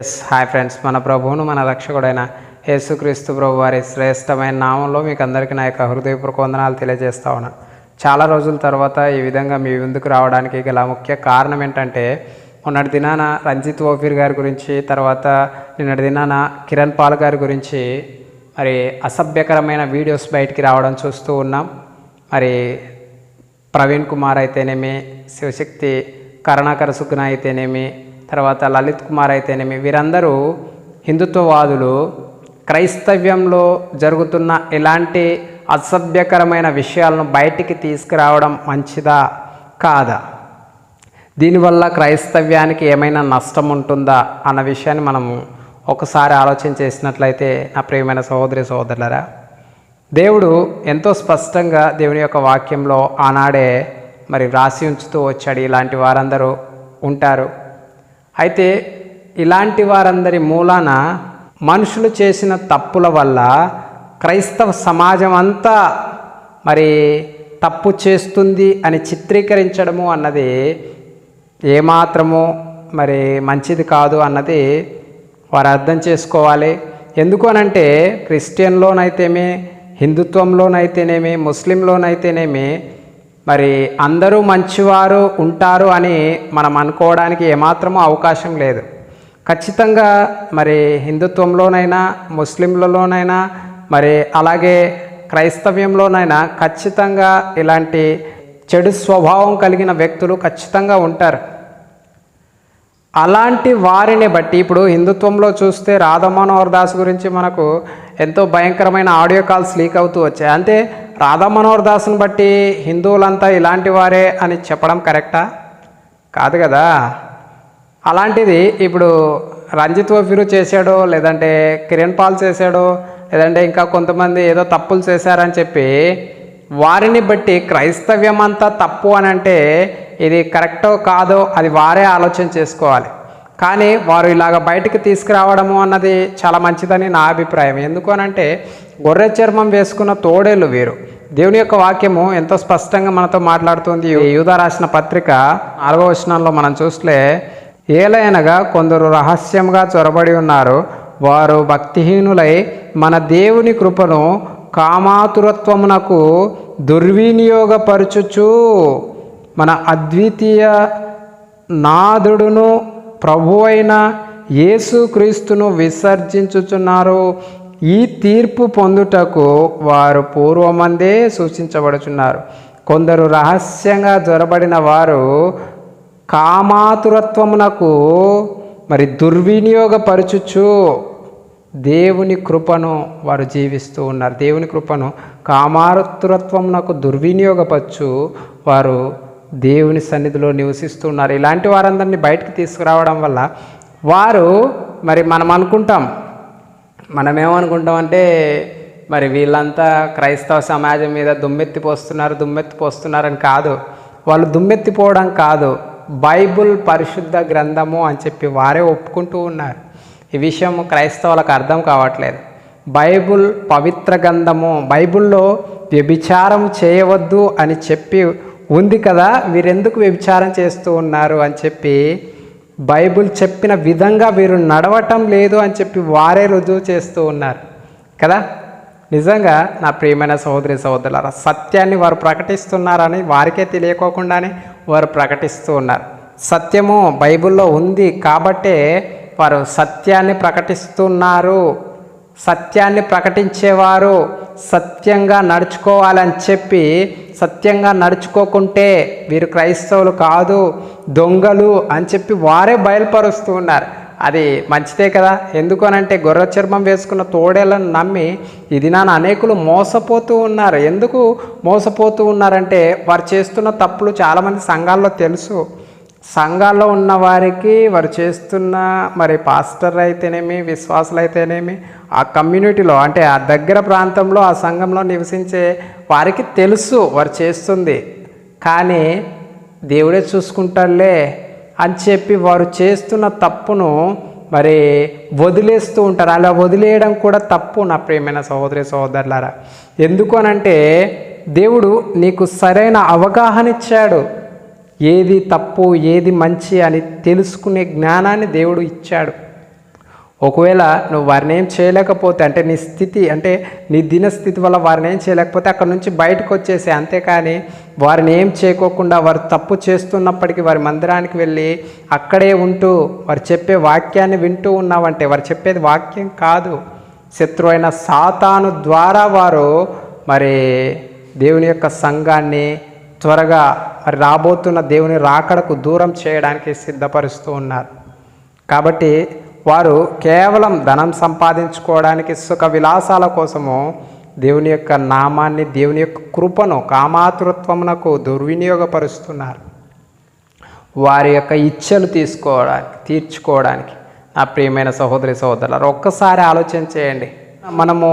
Yes hi friends మన ప్రభువును మన రక్షకుడైన యేసుక్రీస్తు ప్రభు వారి శ్రేష్టమైన నామంలో మీకు అందరికీ నా యొక్క హృదయపూర్వక వందనాలు తెలియజేస్తా ఉన్నాను చాలా రోజుల తర్వాత ఈ విధంగా మీ ముందుకు రావడానికి గల ముఖ్య కారణం ఏంటంటే మొన్నటి దినాన రంజిత్ ఓఫీర్ గారి గురించి తర్వాత నిన్నటి దినాన కిరణ్ పాల్ గారి గురించి మరి అసభ్యకరమైన వీడియోస్ బయటికి రావడం చూస్తూ ఉన్నాం. మరి ప్రవీణ్ కుమార్ అయితేనేమి శివశక్తి కరుణాకర సుగ్న అయితేనేమి తర్వాత లలిత్ కుమార్ అయితేనేమి? వీరందరూ హిందుత్వవాదులు. క్రైస్తవ్యంలో జరుగుతున్న ఇలాంటి అసభ్యకరమైన విషయాలను బయటికి తీసుకురావడం మంచిదా? కాదా? దీనివల్ల క్రైస్తవ్యానికి ఏమైనా నష్టం ఉంటుందా? అన్న విషయాన్ని మనము ఒకసారి ఆలోచన చేసినట్లయితే నా ప్రియమైన సహోదరి సహోదరులరా దేవుడు ఎంతో స్పష్టంగా దేవుని యొక్క వాక్యంలో ఆనాడే మరి వ్రాసి ఉంచుతూ వచ్చాడు. ఇలాంటి వారందరూ ఉంటారు. అయితే ఇలాంటి వారందరి మూలాన మనుషులు చేసిన తప్పుల వల్ల క్రైస్తవ సమాజం అంతా మరి తప్పు చేస్తుంది అని చిత్రీకరించడము అన్నది ఏమాత్రము మరి మంచిది కాదు అన్నది వారు అర్థం చేసుకోవాలి. ఎందుకు అనంటే క్రిస్టియన్లోనైతేమి హిందుత్వంలోనైతేనేమి ముస్లింలోనైతేనేమి మరి అందరూ మంచివారు ఉంటారు అని మనం అనుకోవడానికి ఏమాత్రమూ అవకాశం లేదు. ఖచ్చితంగా మరి హిందుత్వంలోనైనా ముస్లింలలోనైనా మరి అలాగే క్రైస్తవ్యంలోనైనా ఖచ్చితంగా ఇలాంటి చెడు స్వభావం కలిగిన వ్యక్తులు ఖచ్చితంగా ఉంటారు. అలాంటి వారిని బట్టి ఇప్పుడు హిందుత్వంలో చూస్తే రాధమనోహర్ దాస్ గురించి మనకు ఎంతో భయంకరమైన ఆడియో కాల్స్ లీక్ అవుతూ వచ్చాయి. రాధా మనోహర్ దాస్ని బట్టి హిందువులంతా ఇలాంటి వారే అని చెప్పడం కరెక్టా? కాదు కదా. అలాంటిది ఇప్పుడు రంజిత్ వఫీరు చేశాడో లేదంటే కిరణ్ పాల్ చేశాడో లేదంటే ఇంకా కొంతమంది ఏదో తప్పులు చేశారని చెప్పి వారిని బట్టి క్రైస్తవ్యం అంతా తప్పు అని అంటే ఇది కరెక్టో కాదో అది వారే ఆలోచన చేసుకోవాలి. కానీ వారు ఇలాగ బయటకు తీసుకురావడము అన్నది చాలా మంచిదని నా అభిప్రాయం. ఎందుకు అనంటే గొర్రె చర్మం వేసుకున్న తోడేళ్ళు వీరు. దేవుని యొక్క వాక్యము ఎంతో స్పష్టంగా మనతో మాట్లాడుతుంది. యూదా రాసిన పత్రిక నాలుగవ వచనంలో మనం చూస్తే ఏలైనగా కొందరు రహస్యంగా చొరబడి ఉన్నారు. వారు భక్తిహీనులై మన దేవుని కృపను కామాతురత్వమునకు దుర్వినియోగపరచుచు మన అద్వితీయ నాదుడును ప్రభువైన యేసుక్రీస్తును విసర్జించుచున్నారు. ఈ తీర్పు పొందుటకు వారు పూర్వమందే సూచించబడుచున్నారు. కొందరు రహస్యంగా జొరబడిన వారు కామాతురత్వమునకు మరి దుర్వినియోగపరచుచు దేవుని కృపను వారు జీవిస్తూ ఉన్నారు. దేవుని కృపను కామాతురత్వమునకు దుర్వినియోగపరచు వారు దేవుని సన్నిధిలో నివసిస్తున్నారు ఇలాంటి వారందరినీ బయటకు తీసుకురావడం వల్ల వారు మరి మనం అనుకుంటాం మనమేమనుకుంటామంటే అంటే మరి వీళ్ళంతా క్రైస్తవ సమాజం మీద దుమ్మెత్తి పోస్తున్నారు దుమ్మెత్తి పోస్తున్నారని కాదు. వాళ్ళు దుమ్మెత్తిపోవడం కాదు. బైబుల్ పరిశుద్ధ గ్రంథము అని చెప్పి వారే ఒప్పుకుంటూ ఉన్నారు. ఈ విషయం క్రైస్తవులకు అర్థం కావట్లేదు. బైబుల్ పవిత్ర గ్రంథము బైబుల్లో వ్యభిచారం చేయవద్దు అని చెప్పి ఉంది కదా వీరెందుకు వ్యభిచారం చేస్తూ ఉన్నారు అని చెప్పి బైబుల్ చెప్పిన విధంగా వీరు నడవటం లేదు అని చెప్పి వారే రుజువు చేస్తూ ఉన్నారు. కదా? నిజంగా నా ప్రియమైన సహోదరి సహోదరులారా సత్యాన్ని వారు ప్రకటిస్తున్నారని వారికే తెలియకోకుండానే వారు ప్రకటిస్తూ ఉన్నారు. సత్యము బైబిల్లో ఉంది కాబట్టే వారు సత్యాన్ని ప్రకటిస్తున్నారు. సత్యాన్ని ప్రకటించేవారు. సత్యంగా నడుచుకోవాలని చెప్పి సత్యంగా నడుచుకోకుంటే వీరు క్రైస్తవులు కాదు దొంగలు అని చెప్పి వారే బయలుపరుస్తూ ఉన్నారు. అది మంచిదే కదా. ఎందుకు అనంటే గొర్రె చర్మం వేసుకున్న తోడేళ్ళను నమ్మి ఇది నాన్న అనేకులు మోసపోతూ ఉన్నారు. ఎందుకు మోసపోతూ ఉన్నారంటే వారు చేస్తున్న తప్పులు చాలామంది సంఘాల్లో తెలుసు. సంఘాల్లో ఉన్న వారికి వారు చేస్తున్న మరి పాస్టర్ అయితేనేమి విశ్వాసులు అయితేనేమి ఆ కమ్యూనిటీలో అంటే ఆ దగ్గర ప్రాంతంలో ఆ సంఘంలో నివసించే వారికి తెలుసు వారు చేస్తుంది. కానీ దేవుడే చూసుకుంటాడులే అని చెప్పి వారు చేస్తున్న తప్పును మరి వదిలేస్తూ ఉంటారు. అలా వదిలేయడం కూడా తప్పు నా ప్రియమైన సహోదరి సహోదరులారా. ఎందుకు అనంటే దేవుడు నీకు సరైన అవగాహన ఇచ్చాడు. ఏది తప్పు ఏది మంచి అని తెలుసుకునే జ్ఞానాన్ని దేవుడు ఇచ్చాడు. ఒకవేళ నువ్వు వారిని ఏం చేయలేకపోతే అంటే నీ స్థితి అంటే నీ దినస్థితి వల్ల వారిని ఏం చేయలేకపోతే అక్కడ నుంచి బయటకు వచ్చేసే అంతేకాని వారిని ఏం చేయకోకుండా వారు తప్పు చేస్తున్నప్పటికీ వారి మందిరానికి వెళ్ళి అక్కడే ఉంటూ వారు చెప్పే వాక్యాన్ని వింటూ ఉన్నావంటే వారు చెప్పేది వాక్యం కాదు. శత్రు అయిన సాతాను ద్వారా వారు మరి దేవుని యొక్క సంఘాన్ని త్వరగా మరి రాబోతున్న దేవుని రాకడకు దూరం చేయడానికి సిద్ధపరుస్తూ ఉన్నారు. కాబట్టి వారు కేవలం ధనం సంపాదించుకోవడానికి సుఖ విలాసాల కోసము దేవుని యొక్క నామాన్ని దేవుని యొక్క కృపను కామాతృత్వమునకు దుర్వినియోగపరుస్తున్నారు. వారి యొక్క ఇచ్చలు తీసుకోవడానికి తీర్చుకోవడానికి. నా ప్రియమైన సహోదరి సహోదరులు ఒక్కసారి ఆలోచన చేయండి. మనము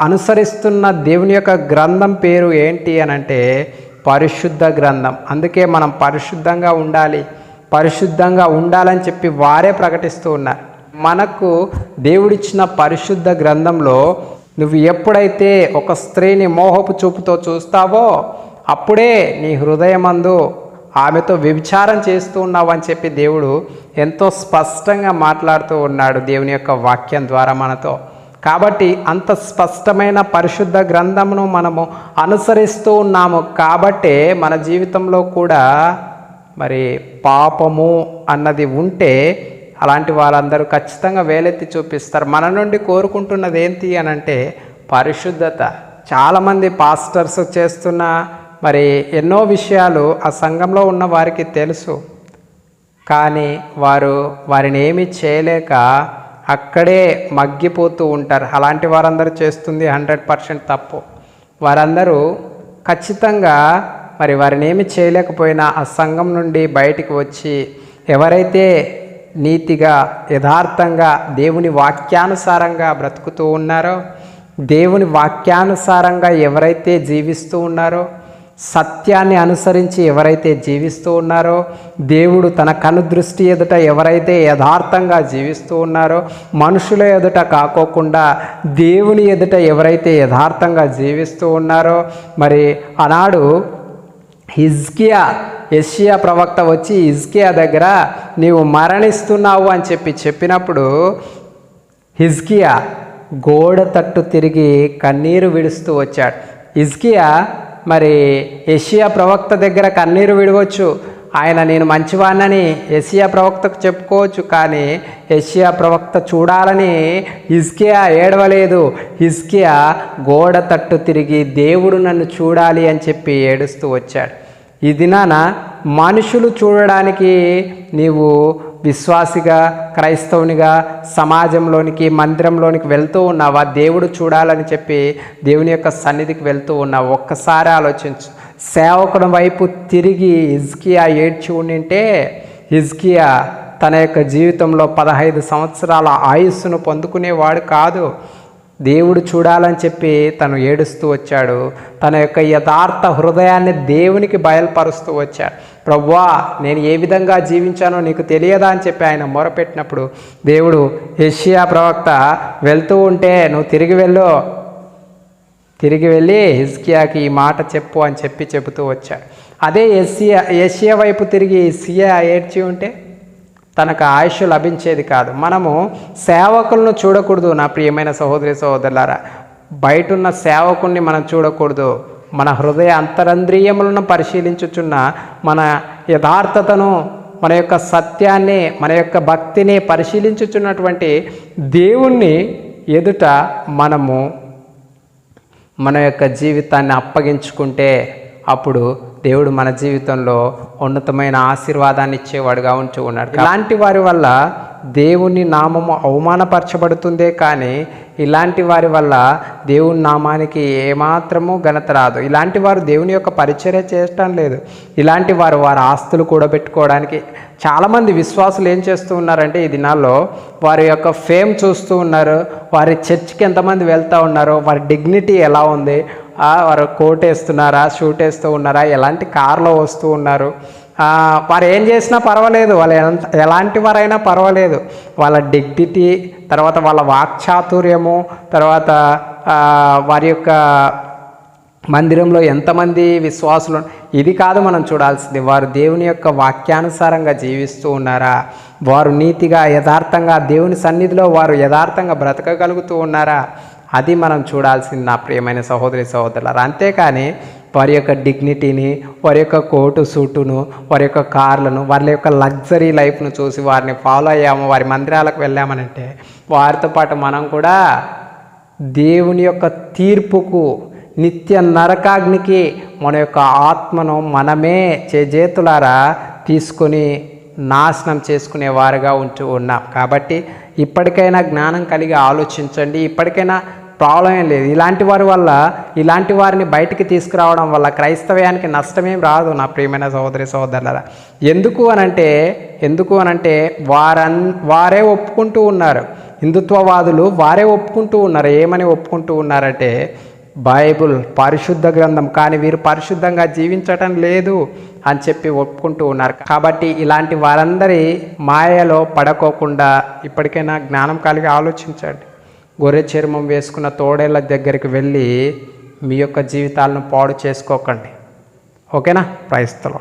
అనుసరిస్తున్న దేవుని యొక్క గ్రంథం పేరు ఏంటి అని అంటే పరిశుద్ధ గ్రంథం. అందుకే మనం పరిశుద్ధంగా ఉండాలి. పరిశుద్ధంగా ఉండాలని చెప్పి వారే ప్రకటిస్తూ ఉన్నారు. మనకు దేవుడిచ్చిన పరిశుద్ధ గ్రంథంలో నువ్వు ఎప్పుడైతే ఒక స్త్రీని మోహపు చూపుతో చూస్తావో అప్పుడే నీ హృదయమందు ఆమెతో వ్యభిచారం చేస్తూ ఉన్నావు అని చెప్పి దేవుడు ఎంతో స్పష్టంగా మాట్లాడుతూ ఉన్నాడు దేవుని యొక్క వాక్యం ద్వారా మనతో. కాబట్టి అంత స్పష్టమైన పరిశుద్ధ గ్రంథమును మనము అనుసరిస్తూ ఉన్నాము. కాబట్టే మన జీవితంలో కూడా మరి పాపము అన్నది ఉంటే అలాంటి వాళ్ళందరూ ఖచ్చితంగా వేలెత్తి చూపిస్తారు. మన నుండి కోరుకుంటున్నది ఏంటి అని అంటే పరిశుద్ధత. చాలామంది పాస్టర్స్ చేస్తున్న మరి ఎన్నో విషయాలు ఆ సంఘంలో ఉన్న వారికి తెలుసు. కానీ వారు వారిని ఏమీ చేయలేక అక్కడే మగ్గిపోతూ ఉంటారు. అలాంటి వారందరూ చేస్తుంది హండ్రెడ్ పర్సెంట్ తప్పు. వారందరూ ఖచ్చితంగా మరి వారిని ఏమి చేయలేకపోయినా ఆ సంఘం నుండి బయటికి వచ్చి ఎవరైతే నీతిగా యథార్థంగా దేవుని వాక్యానుసారంగా బ్రతుకుతూ ఉన్నారో దేవుని వాక్యానుసారంగా ఎవరైతే జీవిస్తూ ఉన్నారో సత్యాన్ని అనుసరించి ఎవరైతే జీవిస్తూ ఉన్నారో దేవుడు తన కనుదృష్టి ఎదుట ఎవరైతే యథార్థంగా జీవిస్తూ ఉన్నారో మనుషుల ఎదుట కాకోకుండా దేవుని ఎదుట ఎవరైతే యథార్థంగా జీవిస్తూ ఉన్నారో మరి ఆనాడు హిజ్కియా ఎస్సియా ప్రవక్త వచ్చి హిజ్కియా దగ్గర నీవు మరణిస్తున్నావు అని చెప్పి చెప్పినప్పుడు హిజ్కియా గోడ తట్టు తిరిగి కన్నీరు విడుస్తూ వచ్చాడు. హిజ్కియా మరి ఎషియా ప్రవక్త దగ్గర కన్నీరు విడవచ్చు. ఆయన నేను మంచివాణ్ణని ఎషియా ప్రవక్తకు చెప్పుకోవచ్చు. కానీ ఎషియా ప్రవక్త చూడాలని హిజ్కియా ఏడవలేదు. హిజ్కియా గోడ తట్టు తిరిగి దేవుడు నన్ను చూడాలి అని చెప్పి ఏడుస్తూ వచ్చాడు. ఈ దినాన మనుషులు చూడడానికి నీవు విశ్వాసిగా క్రైస్తవునిగా సమాజంలోనికి మందిరంలోనికి వెళ్తూ ఉన్నావా? దేవుడు చూడాలని చెప్పి దేవుని యొక్క సన్నిధికి వెళ్తూ ఉన్నావు. ఒక్కసారి ఆలోచించు. సేవకుడి వైపు తిరిగి హిజ్కియా ఏడ్చి ఉండింటే హిజ్కియా తన యొక్క జీవితంలో పదహైదు సంవత్సరాల ఆయుస్సును పొందుకునేవాడు కాదు. దేవుడు చూడాలని చెప్పి తను ఏడుస్తూ వచ్చాడు. తన యొక్క యథార్థ హృదయాన్ని దేవునికి బయలుపరుస్తూ వచ్చాడు. ప్రవ్వా నేను ఏ విధంగా జీవించానో నీకు తెలియదా అని చెప్పి ఆయన మొరపెట్టినప్పుడు దేవుడు యెషయా ప్రవక్త వెళ్తూ ఉంటే నువ్వు తిరిగి వెళ్ళు. తిరిగి వెళ్ళి హిజ్కియాకి ఈ మాట చెప్పు అని చెప్పి చెబుతూ వచ్చాడు. అదే ఎస్సియా ఏషియా వైపు తిరిగి సియా ఏడ్చి ఉంటే తనకు ఆయుష్ లభించేది కాదు. మనము సేవకులను చూడకూడదు నా ప్రియమైన సహోదరి సహోదరులారా. బయటున్న సేవకుణ్ణి మనం చూడకూడదు. మన హృదయ అంతరంద్రియములను పరిశీలించుచున్న మన యథార్థతను మన యొక్క సత్యాన్ని మన యొక్క భక్తిని పరిశీలించుచున్నటువంటి దేవుణ్ణి ఎదుట మనము మన యొక్క జీవితాన్ని అప్పగించుకుంటే అప్పుడు దేవుడు మన జీవితంలో ఉన్నతమైన ఆశీర్వాదాన్ని ఇచ్చేవాడుగా ఉంటూ ఉన్నాడు. ఇలాంటి వారి వల్ల దేవుని నామము అవమానపరచబడుతుందే కానీ ఇలాంటి వారి వల్ల దేవుని నామానికి ఏమాత్రము ఘనత రాదు. ఇలాంటి వారు దేవుని యొక్క పరిచర్య చేయటం లేదు. ఇలాంటి వారు వారి ఆస్తులు కూడబెట్టుకోవడానికి చాలామంది విశ్వాసులు ఏం చేస్తూ ఉన్నారంటే ఈ దినాల్లో వారి యొక్క ఫేమ్ చూస్తూ ఉన్నారు. వారి చర్చ్కి ఎంతమంది వెళ్తూ ఉన్నారో వారి డిగ్నిటీ ఎలా ఉంది వారు కోట్ వేస్తున్నారా షూట్ వేస్తూ ఉన్నారా ఎలాంటి కార్లో వస్తూ ఉన్నారు. వారు ఏం చేసినా పర్వాలేదు. వాళ్ళు ఎలాంటి వారైనా పర్వాలేదు. వాళ్ళ డిగ్నిటీ తర్వాత వాళ్ళ వాక్చాతుర్యము తర్వాత వారి యొక్క మందిరంలో ఎంతమంది విశ్వాసులు ఇది కాదు మనం చూడాల్సింది. వారు దేవుని యొక్క వాక్యానుసారంగా జీవిస్తూ ఉన్నారా? వారు నీతిగా యథార్థంగా దేవుని సన్నిధిలో వారు యథార్థంగా బ్రతకగలుగుతూ ఉన్నారా? అది మనం చూడాల్సింది నా ప్రియమైన సహోదరి సహోదరులారా. అంతేకాని వారి యొక్క డిగ్నిటీని వారి యొక్క కోటు సూటును వారి యొక్క కార్లను వారి యొక్క లగ్జరీ లైఫ్ను చూసి వారిని ఫాలో అయ్యాము వారి మందిరాలకు వెళ్ళామనంటే వారితో పాటు మనం కూడా దేవుని యొక్క తీర్పుకు నిత్య నరకాగ్నికి మన యొక్క ఆత్మను మనమే చేజేతులారా తీసుకొని నాశనం చేసుకునే వారుగా ఉంటూ ఉన్నాం. కాబట్టి ఇప్పటికైనా జ్ఞానం కలిగి ఆలోచించండి. ఇప్పటికైనా ప్రాబ్లం ఏం లేదు. ఇలాంటి వారి వల్ల ఇలాంటి వారిని బయటికి తీసుకురావడం వల్ల క్రైస్తవ్యానికి నష్టమేం రాదు నా ప్రియమైన సహోదరి సహోదరుల ఎందుకు అనంటే ఎందుకు అనంటే వారన్ వారే ఒప్పుకుంటూ ఉన్నారు. హిందుత్వవాదులు వారే ఒప్పుకుంటూ ఉన్నారు. ఏమని ఒప్పుకుంటూ ఉన్నారంటే బైబుల్ పరిశుద్ధ గ్రంథం కానీ వీరు పరిశుద్ధంగా జీవించటం లేదు అని చెప్పి ఒప్పుకుంటూ ఉన్నారు. కాబట్టి ఇలాంటి వారందరి మాయలో పడకోకుండా ఇప్పటికైనా జ్ఞానం కలిగి ఆలోచించండి. గొర్రె చర్మం వేసుకున్న తోడేళ్ళ దగ్గరికి వెళ్ళి మీ యొక్క జీవితాలను పాడు చేసుకోకండి. ఓకేనా? ప్రైస్తలో